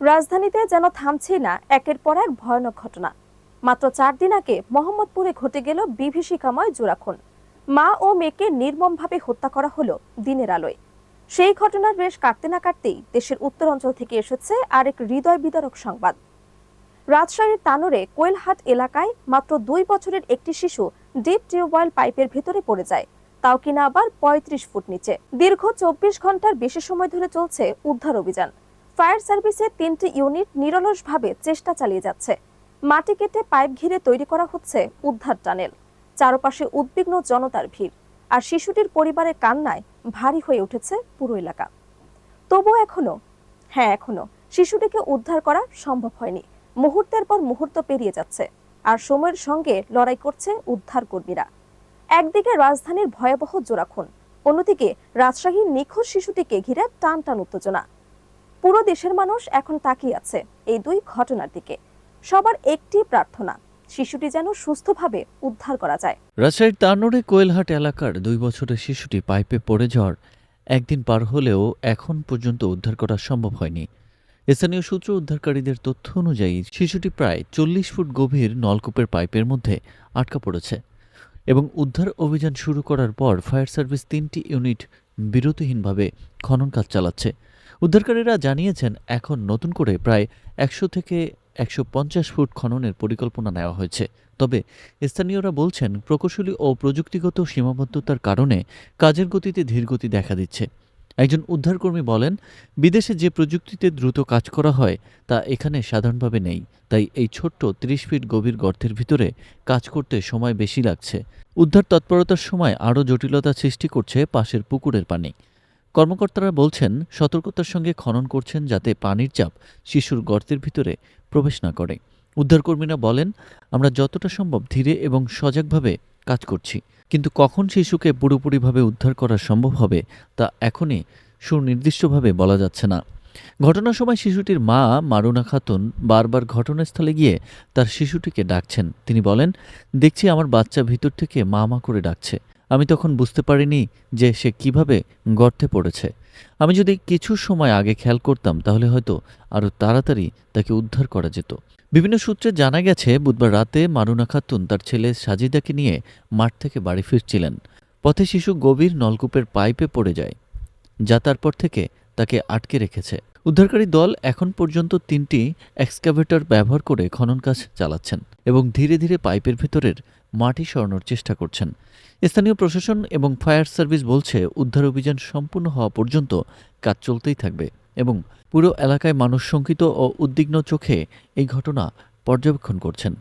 রাজধানীতে যেন থামছেই না একের পর এক ভয়ানক ঘটনা। মাত্র চার দিন আগে মোহাম্মদপুরে ঘটে গেল বিভীষিকাময় জোড়াখুন মা ও মেয়েকে নির্মমভাবে হত্যা করা হলো দিনের আলোয়। সেই ঘটনার রেশ কাটতে না কাটতেই দেশের উত্তরাঞ্চল থেকে এসেছে আরেক হৃদয় বিদারক সংবাদ। রাজশাহীর তানোরে কোয়েলহাট এলাকায় মাত্র দুই বছরের একটি শিশু ডিপ টিউবওয়েল পাইপের ভেতরে পড়ে যায়। তাও কিনা আবার পঁয়ত্রিশ ফুট নিচে। দীর্ঘ চব্বিশ ঘণ্টার বেশি সময় ধরে চলছে উদ্ধার অভিযান। ফায়ার সার্ভিসের তিনটি ইউনিট নিরলসভাবে চেষ্টা চালিয়ে যাচ্ছে। মাটি কেটে পাইপ ঘিরে তৈরি করা হচ্ছে উদ্ধার টানেল। চারপাশে উদ্বিগ্ন জনতার ভিড়। আর শিশুটির পরিবারের কান্নায় ভারী হয়ে উঠেছে পুরো এলাকা। তবুও এখনও হ্যাঁ এখনও শিশুটিকে উদ্ধার করা সম্ভব হয়নি। মুহূর্তের পর মুহূর্ত পেরিয়ে যাচ্ছে। আর সময়ের সঙ্গে লড়াই করছে উদ্ধার কর্মীরা একদিকে রাজধানীর ভয়াবহ জোড়াখুন অন্যদিকে রাজশাহীর নিখোঁজ শিশুটিকে ঘিরে টান টান উত্তেজনা। পুরো দেশের মানুষ এখন তাকিয়ে আছে এই দুই ঘটনার দিকে। সবার একটি প্রার্থনা, শিশুটি যেন সুস্থভাবে উদ্ধার করা যায়। রাজশাহীর তানোরে কোয়েলহাট এলাকার দুই বছরের শিশুটি পাইপে পড়ে যাওয়ার একদিন পার হলেও এখন পর্যন্ত উদ্ধার করা সম্ভব হয়নি। স্থানীয় সূত্র উদ্ধারকারীদের তথ্য অনুযায়ী শিশুটি প্রায় চল্লিশ ফুট গভীর নলকূপের পাইপের মধ্যে আটকা পড়েছে এবং উদ্ধার অভিযান শুরু করার পর ফায়ার সার্ভিস তিনটি ইউনিট বিরতিহীনভাবে খনন কাজ চালাচ্ছে। উদ্ধারকারীরা জানিয়েছেন, এখন নতুন করে প্রায় একশো থেকে একশো পঞ্চাশ ফুট খননের পরিকল্পনা নেওয়া হয়েছে। তবে স্থানীয়রা বলছেন, প্রকৌশলী ও প্রযুক্তিগত সীমাবদ্ধতার কারণে কাজের গতিতে ধীরগতি দেখা দিচ্ছে। একজন উদ্ধারকর্মী বলেন, বিদেশে যে প্রযুক্তিতে দ্রুত কাজ করা হয়, তা এখানে সাধারণভাবে নেই। তাই এই ছোট্ট ত্রিশ ফিট গভীর গর্তের ভিতরে কাজ করতে সময় বেশি লাগছে। উদ্ধার তৎপরতার সময় আরও জটিলতা সৃষ্টি করছে পাশের পুকুরের পানি। কর্মকর্তারা বলছেন, সতর্কতার সঙ্গে খনন করছেন যাতে পানির চাপ শিশুর গর্তের ভিতরে প্রবেশ না করে। উদ্ধারকর্মীরা বলেন, আমরা যতটা সম্ভব ধীরে এবং সজাগভাবে কাজ করছি। কিন্তু কখন শিশুকে পুরোপুরিভাবে উদ্ধার করা সম্ভব হবে, তা এখনই সুনির্দিষ্টভাবে বলা যাচ্ছে না। ঘটনার সময় শিশুটির মা মারুনা খাতুন বারবার ঘটনাস্থলে গিয়ে তার শিশুটিকে ডাকছেন। তিনি বলেন, দেখছি আমার বাচ্চা ভিতর থেকে মা মা করে ডাকছে। আমি তখন বুঝতে পারিনি যে সে কীভাবে গর্তে পড়েছে। আমি যদি কিছু সময় আগে খেয়াল করতাম, তাহলে হয়তো আরও তাড়াতাড়ি তাকে উদ্ধার করা যেত। বিভিন্ন সূত্রে জানা গেছে, বুধবার রাতে মারুনা খাতুন তার ছেলে সাজিদাকে নিয়ে মাঠ থেকে বাড়ি ফিরছিলেন। পথে শিশু গভীর নলকূপের পাইপে পড়ে যায়। যা তারপর থেকে তাকে আটকে রেখেছে। উদ্ধারকারী দল এখন পর্যন্ত তিনটি এক্সকাভেটর ব্যবহার করে খনন কাজ চালাচ্ছেন এবং ধীরে ধীরে পাইপের ভেতরের মাটি সরানোর চেষ্টা করছেন। স্থানীয় প্রশাসন এবং ফায়ার সার্ভিস বলছে, উদ্ধার অভিযান সম্পূর্ণ হওয়া পর্যন্ত কাজ চলতেই থাকবে এবং পুরো এলাকায় মানুষ শঙ্কিত ও উদ্বিগ্ন চোখে এই ঘটনা পর্যবেক্ষণ করছেন।